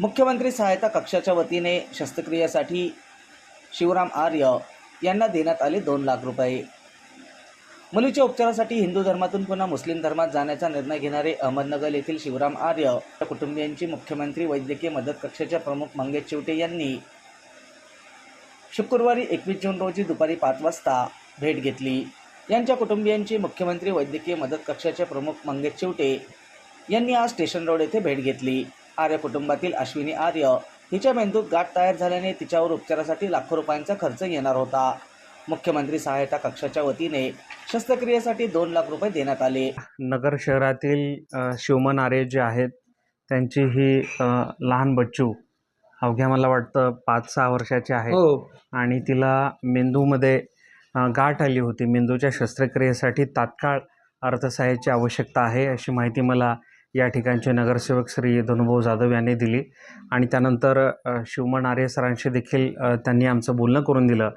मुख्यमंत्री सहायता कक्षाच्या वतीने शस्त्रक्रियेसाठी शिवराम आर्य यांना देण्यात आले दोन लाख रुपये. मुलीच्या उपचारासाठी हिंदू धर्मातून पुन्हा मुस्लिम धर्मात जाण्याचा निर्णय घेणारे अहमदनगर येथील शिवराम आर्य या कुटुंबियांची मुख्यमंत्री वैद्यकीय मदत कक्षाच्या प्रमुख मंगेश चिवटे यांनी शुक्रवारी एकवीस जून रोजी दुपारी पाच वाजता भेट घेतली. यांच्या कुटुंबियांची मुख्यमंत्री वैद्यकीय मदत कक्षाचे प्रमुख मंगेश चिवटे यांनी आज स्टेशन रोड येथे भेट घेतली. आर्य कुटुंबातील अश्विनी आर्य हिच्या मेंदूत गाठ तयार झाल्याने तिच्यावर उपचारासाठी लाखो रुपयांचा खर्च येणार होता. मुख्यमंत्री सहायता कक्षाच्या वतीने शस्त्रक्रियेसाठी दोन लाख रुपये देण्यात आले. नगर शहरातील शिवमन आर्य जे आहेत त्यांची ही लहान बच्चू अवघ्या मला वाटतं पाच सहा वर्षाची आहे. हो. आणि तिला मेंदूमध्ये गाठ आली होती. मेंदूच्या शस्त्रक्रियेसाठी तात्काळ अर्थसहाय्याची आवश्यकता आहे अशी माहिती मला या ठिकाणचे नगरसेवक श्री धनुभाऊ जाधव यांनी दिली. आणि त्यानंतर शिवमन आर्य सरांशी देखील त्यांनी आमचं बोलणं करून दिलं.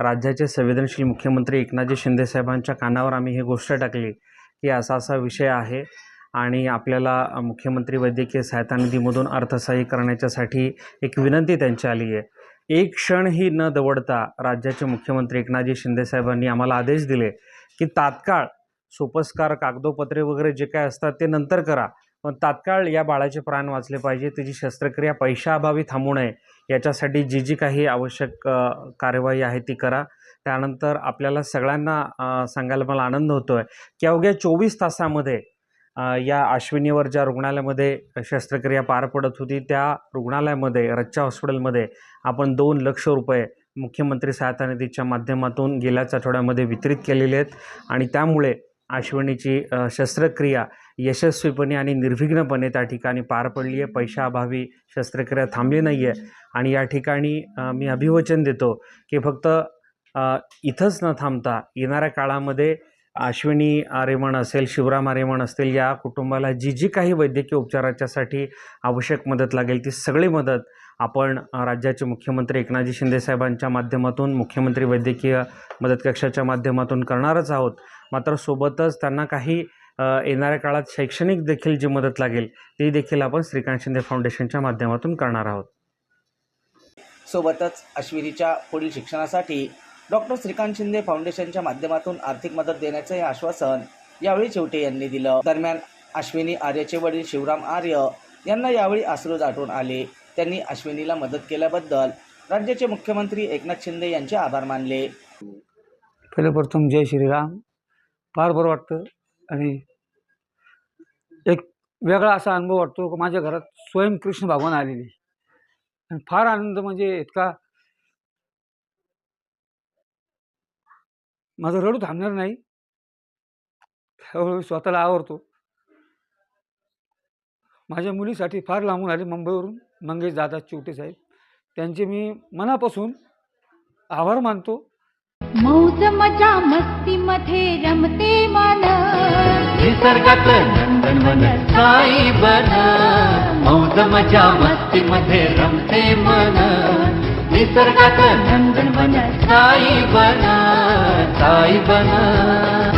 राज्याचे संवेदनशील मुख्यमंत्री एकनाथजी शिंदेसाहेबांच्या कानावर आम्ही ही गोष्ट टाकली की असा असा विषय आहे आणि आपल्याला मुख्यमंत्री वैद्यकीय सहायता निधीमधून अर्थसहाय्य करण्याच्यासाठी एक विनंती त्यांची आली आहे. एक क्षणही न दवडता राज्याचे मुख्यमंत्री एकनाथजी शिंदेसाहेबांनी आम्हाला आदेश दिले की तात्काळ सोपस्कार कागदोपत्रे वगैरे जे काय असतात ते नंतर करा. पण तात्काळ या बाळाचे प्राण वाचले पाहिजे. त्याची शस्त्रक्रिया पैशाअभावी थांबू नये. याच्यासाठी जी जी काही आवश्यक कार्यवाही आहे ती करा. त्यानंतर आपल्याला सगळ्यांना सांगायला मला आनंद होतो आहे की अवघ्या चोवीस तासामध्ये या अश्विनीवर ज्या रुग्णालयामध्ये शस्त्रक्रिया पार पडत होती त्या रुग्णालयामध्ये रच्चा हॉस्पिटलमध्ये आपण दोन लक्ष रुपये मुख्यमंत्री सहायता निधीच्या माध्यमातून गेल्याच आठवड्यामध्ये वितरित केलेले आहेत. आणि त्यामुळे अश्विनीची शस्त्रक्रिया यशस्वीपणे आणि निर्विघ्नपणे त्या ठिकाणी पार पडली आहे. पैशाअभावी शस्त्रक्रिया थांबली नाही आहे. आणि या ठिकाणी मी अभिवचन देतो की फक्त इथंच न थांबता येणाऱ्या काळामध्ये अश्विनी आरेमण असेल शिवराम आरेमण असतील या कुटुंबाला जी जी काही वैद्यकीय उपचाराच्यासाठी आवश्यक मदत लागेल ती सगळी मदत आपण राज्याचे मुख्यमंत्री एकनाथजी शिंदेसाहेबांच्या माध्यमातून मुख्यमंत्री वैद्यकीय मदत कक्षाच्या माध्यमातून करणारच आहोत. मात्र सोबतच त्यांना काही येणाऱ्या काळात शैक्षणिक देखील जी मदत लागेल ती देखील आपण श्रीकांत शिंदे फाउंडेशनच्या माध्यमातून करणार आहोत. सोबतच अश्विनीच्या पुढील शिक्षणासाठी डॉक्टर श्रीकांत शिंदे फाउंडेशनच्या माध्यमातून आर्थिक मदत देण्याचे आश्वासन यावेळी शेवटे यांनी दिलं. दरम्यान अश्विनी आर्यचे वडील शिवराम आर्य यांना यावेळी आश्रू दाटून आले. त्यांनी अश्विनीला मदत केल्याबद्दल राज्याचे मुख्यमंत्री एकनाथ शिंदे यांचे आभार मानले. पहिले प्रथम जय श्रीराम. फार बरं वाटतं आणि एक वेगळा असा अनुभव वाटतो की माझ्या घरात स्वयं कृष्ण भगवान आलेले. आणि फार आनंद म्हणजे इतका माझं रडू थांबणार नाही. हळूहळू स्वतःला आवडतो. माझ्या मुलीसाठी फार लांबून आले मुंबईवरून. मंगेश दादा चिवटे साहेब. त्यांचे मी मनापासून आभार मानतो. मौज मजा मस्ती मध्ये रमते मन. निसर्गात नंदनवन साई बन. मौज मजा मस्ती मध्ये रमते मन. निसर्गात नंदनवन साई बन. साई बन.